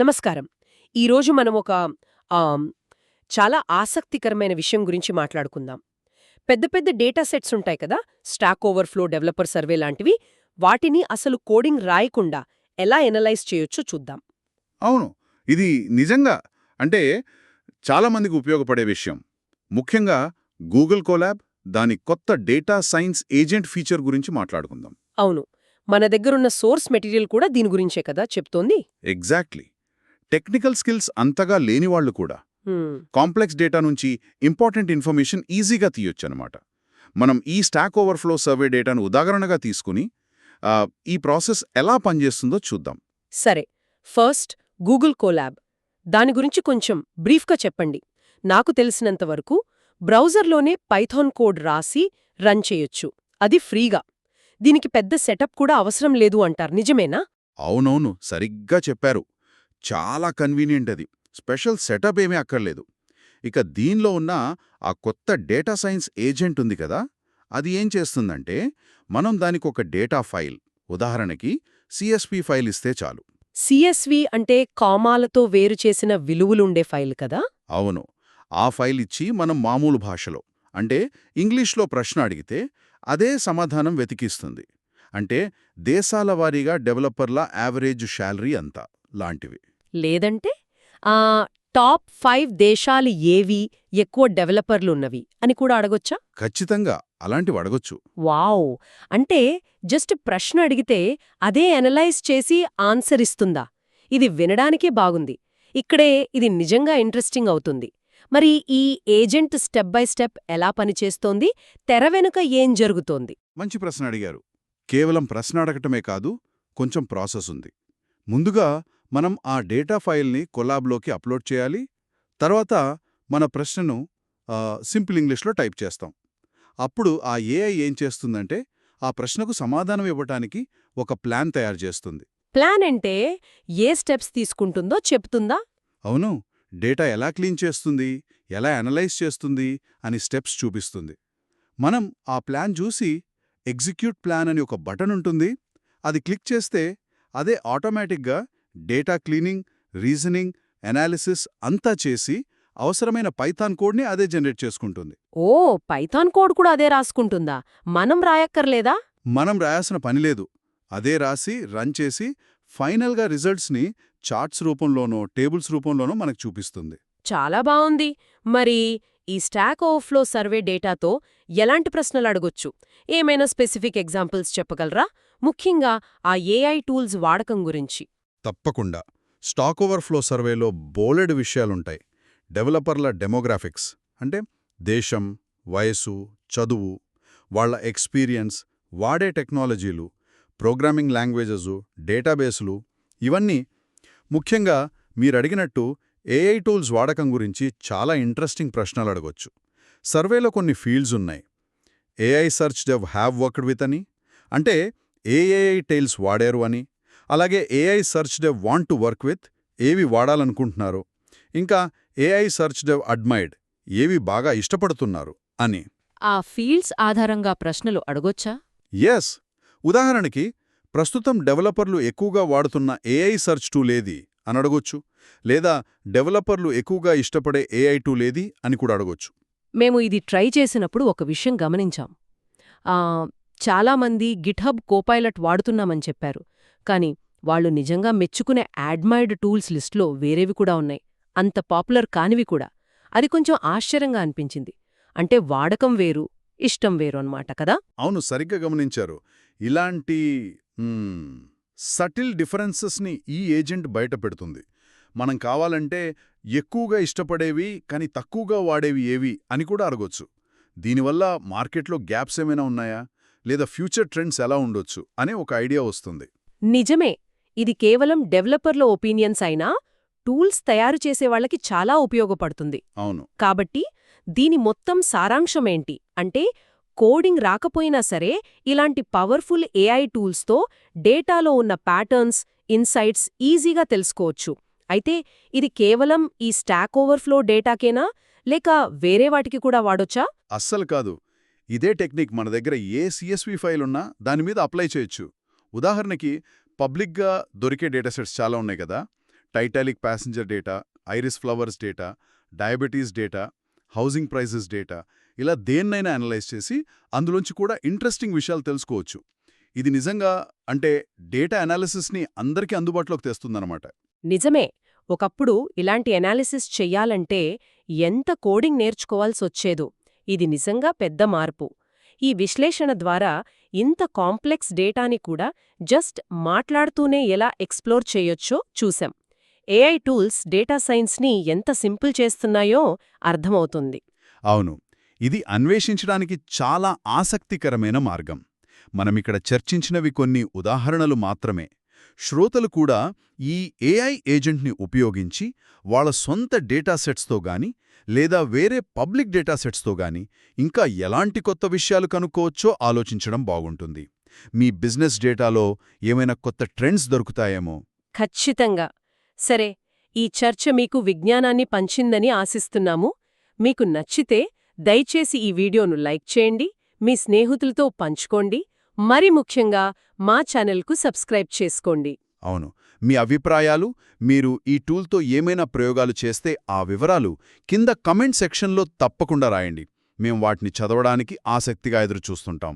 నమస్కారం. ఈరోజు మనం ఒక చాలా ఆసక్తికరమైన విషయం గురించి మాట్లాడుకుందాం. పెద్ద పెద్ద డేటా సెట్స్ ఉంటాయి కదా స్టాక్ ఓవర్ఫ్లో డెవలపర్ సర్వే లాంటివి వాటిని అసలు కోడింగ్ రాయకుండా ఎలా ఎనలైజ్ చేయొచ్చో చూద్దాం. అవును. ఇది నిజంగా అంటే చాలామందికి ఉపయోగపడే విషయం. ముఖ్యంగా గూగుల్ కోలాబ్ దాని కొత్త డేటా సైన్స్ ఏజెంట్ ఫీచర్ గురించి మాట్లాడుకుందాం. అవును. మన దగ్గరున్న సోర్స్ మెటీరియల్ కూడా దీని గురించే కదా చెప్తోంది? ఎగ్జాక్ట్లీ. టెక్నికల్ స్కిల్స్ అంతగా లేనివాళ్ళు కూడా కాంప్లెక్స్ డేటా నుంచి ఇంపార్టెంట్ ఇన్ఫర్మేషన్ ఈజీగా తీయొచ్చనమాట మనం ఈ స్టాక్ ఓవర్ఫ్లో సర్వే డేటాను ఉదాహరణగా తీసుకుని ఈ ప్రాసెస్ ఎలా పనిచేస్తుందో చూద్దాం. సరే ఫస్ట్ గూగుల్ కోలాబ్. దాని గురించి కొంచెం బ్రీఫ్గా చెప్పండి. నాకు తెలిసినంత వరకు బ్రౌజర్లోనే పైథాన్ కోడ్ రాసి రన్ చేయొచ్చు. అది ఫ్రీగా. దీనికి పెద్ద సెటప్ కూడా అవసరం లేదు అంటారు. నిజమేనా? అవునవును సరిగ్గా చెప్పారు. చాలా కన్వీనియంట్ అది. స్పెషల్ సెటప్ ఏమీ అక్కర్లేదు. ఇక దీనిలో ఉన్న ఆ కొత్త డేటా సైన్స్ ఏజెంట్ ఉంది కదా అది ఏం చేస్తుందంటే మనం దానికి ఒక డేటా ఫైల్ ఉదాహరణకి సిఎస్పి ఫైల్ ఇస్తే చాలు. సిఎస్వి అంటే కామాలతో వేరు చేసిన విలువలుండే ఫైల్ కదా? అవును. ఆ ఫైల్ ఇచ్చి మనం మామూలు భాషలో అంటే ఇంగ్లీష్లో ప్రశ్న అడిగితే అదే సమాధానం వెతికిస్తుంది. అంటే దేశాల వారీగా డెవలపర్ల యావరేజ్ శాలరీ అంతా. లాంటివి. లేదంటే ఆ టాప్ ఫైవ్ దేశాలు ఏవి ఎక్కువ డెవలపర్లున్నవి అని కూడా అడగొచ్చా? ఖచ్చితంగా అలాంటివి అడగొచ్చు. వావ్! అంటే జస్ట్ ప్రశ్న అడిగితే అదే అనలైజ్ చేసి ఆన్సర్ ఇస్తుందా? ఇది వినడానికే బాగుంది. ఇక్కడే ఇది నిజంగా ఇంట్రెస్టింగ్ అవుతుంది. మరి ఈ ఏజెంట్ స్టెప్ బై స్టెప్ ఎలా పనిచేస్తోంది తెర వెనుక ఏం జరుగుతోంది? మంచి ప్రశ్న అడిగారు. కేవలం ప్రశ్న అడగటమే కాదు కొంచెం ప్రాసెస్ ఉంది. ముందుగా మనం ఆ డేటా ఫైల్ని కొలాబ్లోకి అప్లోడ్ చేయాలి. తర్వాత మన ప్రశ్నను సింపుల్ ఇంగ్లీష్లో టైప్ చేస్తాం. అప్పుడు ఆ ఏఐ ఏం చేస్తుందంటే ఆ ప్రశ్నకు సమాధానం ఇవ్వటానికి ఒక ప్లాన్ తయారు చేస్తుంది. ప్లాన్ అంటే ఏ స్టెప్స్ తీసుకుంటుందో చెప్తుందా? అవును. డేటా ఎలా క్లీన్ చేస్తుంది? ఎలా అనలైజ్ చేస్తుంది? అని స్టెప్స్ చూపిస్తుంది. మనం ఆ ప్లాన్ చూసి ఎగ్జిక్యూట్ ప్లాన్ అని ఒక బటన్ ఉంటుంది. అది క్లిక్ చేస్తే అదే ఆటోమేటిక్గా డేటా క్లీనింగ్ రీజనింగ్ అనాలిసిస్ అంతా చేసి అవసరమైన పైథాన్ కోడ్ని అదే జనరేట్ చేసుకుంటుంది. ఓ పైథాన్ కోడ్ కూడా అదే రాసుకుంటుందా? మనం రాయక్కర్లేదా? మనం రాయాల్సిన పని లేదు. అదే రాసి రన్ చేసి ఫైనల్గా రిజల్ట్స్ని చార్ట్స్ రూపంలోనో టేబుల్స్ రూపంలోనో మనకు చూపిస్తుంది. చాలా బావుంది. మరి ఈ స్టాక్ ఓవర్ఫ్లో సర్వే డేటాతో ఎలాంటి ప్రశ్నలు అడగొచ్చు? ఏమైనా స్పెసిఫిక్ ఎగ్జాంపుల్స్ చెప్పగలరా? ముఖ్యంగా ఆ ఏఐ టూల్స్ వాడకం గురించి. తప్పకుండా. స్టాక్ ఓవర్ఫ్లో సర్వేలో బోలెడు విషయాలుంటాయి. డెవలపర్ల డెమోగ్రాఫిక్స్ అంటే దేశం వయసు చదువు వాళ్ళ ఎక్స్పీరియన్స్ వాడే టెక్నాలజీలు ప్రోగ్రామింగ్ లాంగ్వేజెస్ డేటాబేసులు ఇవన్నీ ముఖ్యంగా మీరడిగినట్టు ఏఐ టూల్స్ వాడకం గురించి చాలా ఇంట్రెస్టింగ్ ప్రశ్నలు అడగొచ్చు. సర్వేలో కొన్ని ఫీల్డ్స్ ఉన్నాయి. AI search dev have worked with అని అంటే ఏఏఐ టైల్స్ వాడారు అని అలాగే AI search dev want to work with ఏవి వాడాలనుకుంటున్నారు? ఇంకా ఏఐ సర్చ్ డెవ్ అడ్మైడ్ ఏవి బాగా ఇష్టపడుతున్నారు? అని. ఆ ఫీల్డ్స్ ఆధారంగా ప్రశ్నలు అడగొచ్చా? ఎస్ ఉదాహరణకి ప్రస్తుతం డెవలపర్లు ఎక్కువగా వాడుతున్న ఏఐ సర్చ్ టూల్ ఏది? అని అడగొచ్చు. లేదా డెవలపర్లు ఎక్కువగా ఇష్టపడే ఏఐ టూల్ ఏది? అని కూడా అడగొచ్చు. మేము ఇది ట్రై చేసినప్పుడు ఒక విషయం గమనించాం. ఆ, చాలామంది గిట్హబ్ కోపైలట్ వాడుతున్నామని చెప్పారు. కానీ వాళ్ళు నిజంగా మెచ్చుకునే యాడ్మైర్డ్ టూల్స్ లిస్ట్లో వేరేవి కూడా ఉన్నాయి. అంత పాపులర్ కానివి కూడా. అది కొంచెం ఆశ్చర్యంగా అనిపించింది. అంటే వాడకం వేరు ఇష్టం వేరు అన్నమాట కదా? అవును సరిగ్గా గమనించారు. ఇలాంటి సటిల్ డిఫరెన్సెస్ని ఈ ఏజెంట్ బయట పెడుతుంది. మనం కావాలంటే ఎక్కువగా ఇష్టపడేవి కానీ తక్కువగా వాడేవి ఏవి అని కూడా అడగొచ్చు. దీనివల్ల మార్కెట్లో గ్యాప్స్ ఏమైనా ఉన్నాయా? లేదా ఫ్యూచర్ ట్రెండ్స్ ఎలా ఉండొచ్చు? అనే ఒక ఐడియా వస్తుంది. నిజమే ఇది కేవలం డెవలపర్ల ఒపీనియన్స్ అయినా టూల్స్ తయారు చేసేవాళ్ళకి చాలా ఉపయోగపడుతుంది. అవును. కాబట్టి దీని మొత్తం సారాంశమేంటి అంటే కోడింగ్ రాకపోయినా సరే ఇలాంటి పవర్ఫుల్ ఏఐ టూల్స్తో డేటాలో ఉన్న ప్యాటర్న్స్ ఇన్సైట్స్ ఈజీగా తెలుసుకోవచ్చు. అయితే ఇది కేవలం ఈ స్టాక్ ఓవర్ఫ్లో డేటాకేనా? లేక వేరే వాటికి కూడా వాడొచ్చా? అస్సలు కాదు. ఇదే టెక్నిక్ మన దగ్గర ఏ సిఎస్వి ఫైల్ ఉన్నా దాని మీద అప్లై చేయొచ్చు. ఉదాహరణకి పబ్లిక్గా దొరికే డేటాసెట్స్ చాలా ఉన్నాయి కదా. Titanic passenger data iris flowers data diabetes data housing prices data ఇలా దేన్నైనా అనలైజ్ చేసి అందులోంచి కూడా ఇంట్రెస్టింగ్ విషయాలు తెలుసుకోవచ్చు. ఇది నిజంగా అంటే డేటా అనాలిసిస్ని అందరికీ అందుబాటులోకి తెస్తుందన్నమాట. నిజమే. ఒకప్పుడు ఇలాంటి ఎనాలిసిస్ చెయ్యాలంటే ఎంత కోడింగ్ నేర్చుకోవాల్సొచ్చేదో. ఇది నిజంగా పెద్ద మార్పు. ఈ విశ్లేషణ ద్వారా ఇంత కాంప్లెక్స్ డేటాని కూడా జస్ట్ మాట్లాడుతూనే ఎలా ఎక్స్ప్లోర్ చేయొచ్చో చూశాం. ఏఐ టూల్స్ డేటా సైన్స్ని ఎంత సింపుల్ చేస్తున్నాయో అర్థమవుతుంది. అవును ఇది అన్వేషించడానికి చాలా ఆసక్తికరమైన మార్గం. మనమిక్కడ చర్చించినవి కొన్ని ఉదాహరణలు మాత్రమే. శ్రోతలు కూడా ఈ ఏఐ ఏజెంట్ని ఉపయోగించి వాళ్ళ సొంత డేటా సెట్స్తో గాని లేదా వేరే పబ్లిక్ డేటా సెట్స్తో గాని ఇంకా ఎలాంటి కొత్త విషయాలు కనుక్కోవచ్చో ఆలోచించడం బాగుంటుంది. మీ బిజినెస్ డేటాలో ఏమైనా కొత్త ట్రెండ్స్ దొరుకుతాయేమో? ఖచ్చితంగా. సరే ఈ చర్చ మీకు విజ్ఞానాన్ని పంచిందని ఆశిస్తున్నాము. మీకు నచ్చితే దయచేసి ఈ వీడియోను లైక్ చేయండి మీ స్నేహితులతో పంచుకోండి మరి ముఖ్యంగా మా ఛానల్కు సబ్స్క్రైబ్ చేసుకోండి. అవును. మీ అభిప్రాయాలు మీరు ఈ టూల్తో ఏమైనా ప్రయోగాలు చేస్తే ఆ వివరాలు కింద కమెంట్ సెక్షన్లో తప్పకుండా రాయండి. మేం వాటిని చదవడానికి ఆసక్తిగా ఎదురుచూస్తుంటాం.